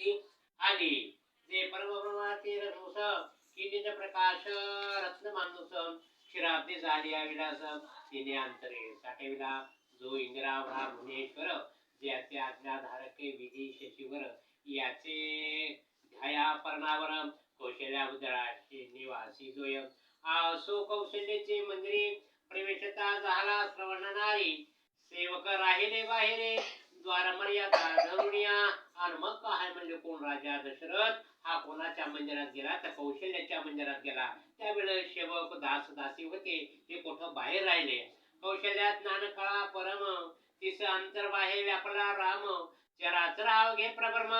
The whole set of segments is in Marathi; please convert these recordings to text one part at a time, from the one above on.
ती आली जे परमब्रह्माचे रघुस किनित प्रकाश रत्न मानुस क्षीराब्दी झाली विलास तिने अंतरे साठविला. जो इंदिरावरा भुवनेश्वर ज्याचे आज्ञाधारके विधी शशीवर याचे ध्याया पर्णावर कौशल्या उदळाचे निवासी जोय असो कौशल्याचे मंदिरी प्रवेशता झाला श्रवणनारी सेवक राहिले बाहेरे. द्वार मर्यादा आणि मग काय म्हणजे कोण राजा दशरथ? हा कोणाच्या मंदिरात गेला? तर कौशल्याच्या मंदिरात गेला. त्यावेळेस सेवक दास दासी होते. ते कुठं बाहेर राहिले? कौशल्यात नानकळा परम तिस अंतर बाहेर व्यापला राम. चराचराव घे प्रभर्म.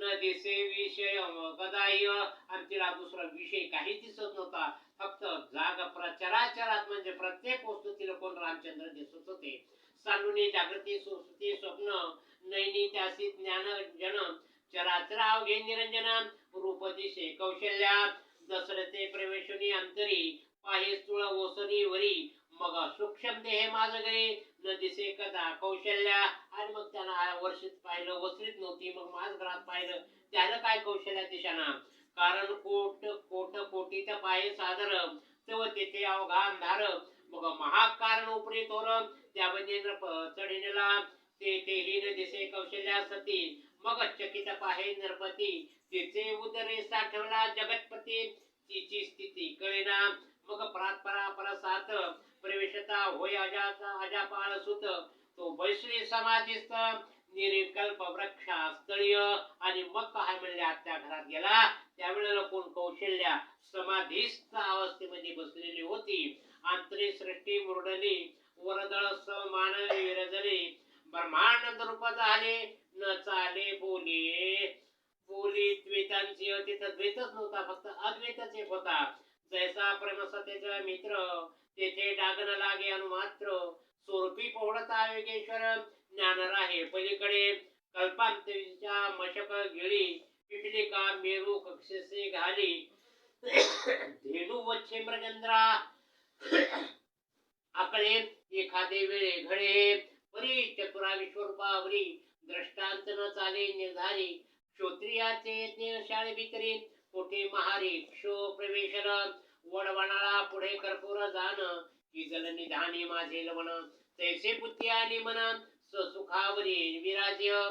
न दिसे विषय कदाय आणि तिला दुसरा विषय काही दिसत नव्हता. फक्त जाग प्रचराचरात म्हणजे प्रत्येक वस्तू तिला कोण रामचंद्र दिसत होते. सांडुनी जागृती सुस्ती स्वप्न नैनी त्यासी ज्ञान जन चराचराव घे निरंजन रूप दिशे कौशल्या दसरथे प्रवेशनी अंतरी पाहे स्थूळ ओसनी वरी. मग सूक्ष्म देहे माझ घरी दिसे कदा कौशल्या? आणि मग त्यानं वर्षित पाहिलं वसरीत नव्हती मग माझ घरात पाहिलं. त्यानं काय कौशल्या दिशाना? कारण कोट कोट कोटीत पाय सादर. तेव्हा तेथे अवघा अंधार मग महाकारण उपरी तोर त्या म्हणजे चढिनेला ते ते हीन दिसे कौशल्या सती. मग चकित पाहे नरपती. तिचे उदरे साठवला जगतपती. तिची स्थिती कळेना. मग परात्परा परसात प्रवेशता होय अजाचा अजापाळ सुत तो वैश्वी समाधीस्थ निरिकल्प वृक्षास्थळीय आणि मग काय म्हणले आत्या घरात गेला. त्यावेळेला कोण कौशल्या समाधीस्थ अवस्थेमध्ये बसलेली होती. आंतरिक सृष्टी मुरडली वरदळ समान विरजले ब्रह्मानंद रूप झाले. न चाले बोले. बोली द्वैतांची तर द्वैतच नव्हता फक्त अद्वैतच एक होता. जैसा प्रेमसतेचा मित्र तेथे डागन लागे अनुमात्र सोरपी पोहडता योगेश्वर ज्ञान राहे पलीकडे. कल्पांतरीच्या मशक गिळी पिपलिका मेरू कक्षसे घाली. धेनू वच्छे मृगंद्रा आकडे एखादे वेळे घडे. परी चतुरा विश्वरूपावरी दृष्टांत न चाले निर्धारी क्षोत्रियाचे शाळे भितरी कोठे महारी? क्षो प्रवेशन. वडवणाला पुढे कर्पूर जाण. की जल निधानी माझे लवण. तैसे बुद्धी आणि मन. ससुखावरी विराज्य.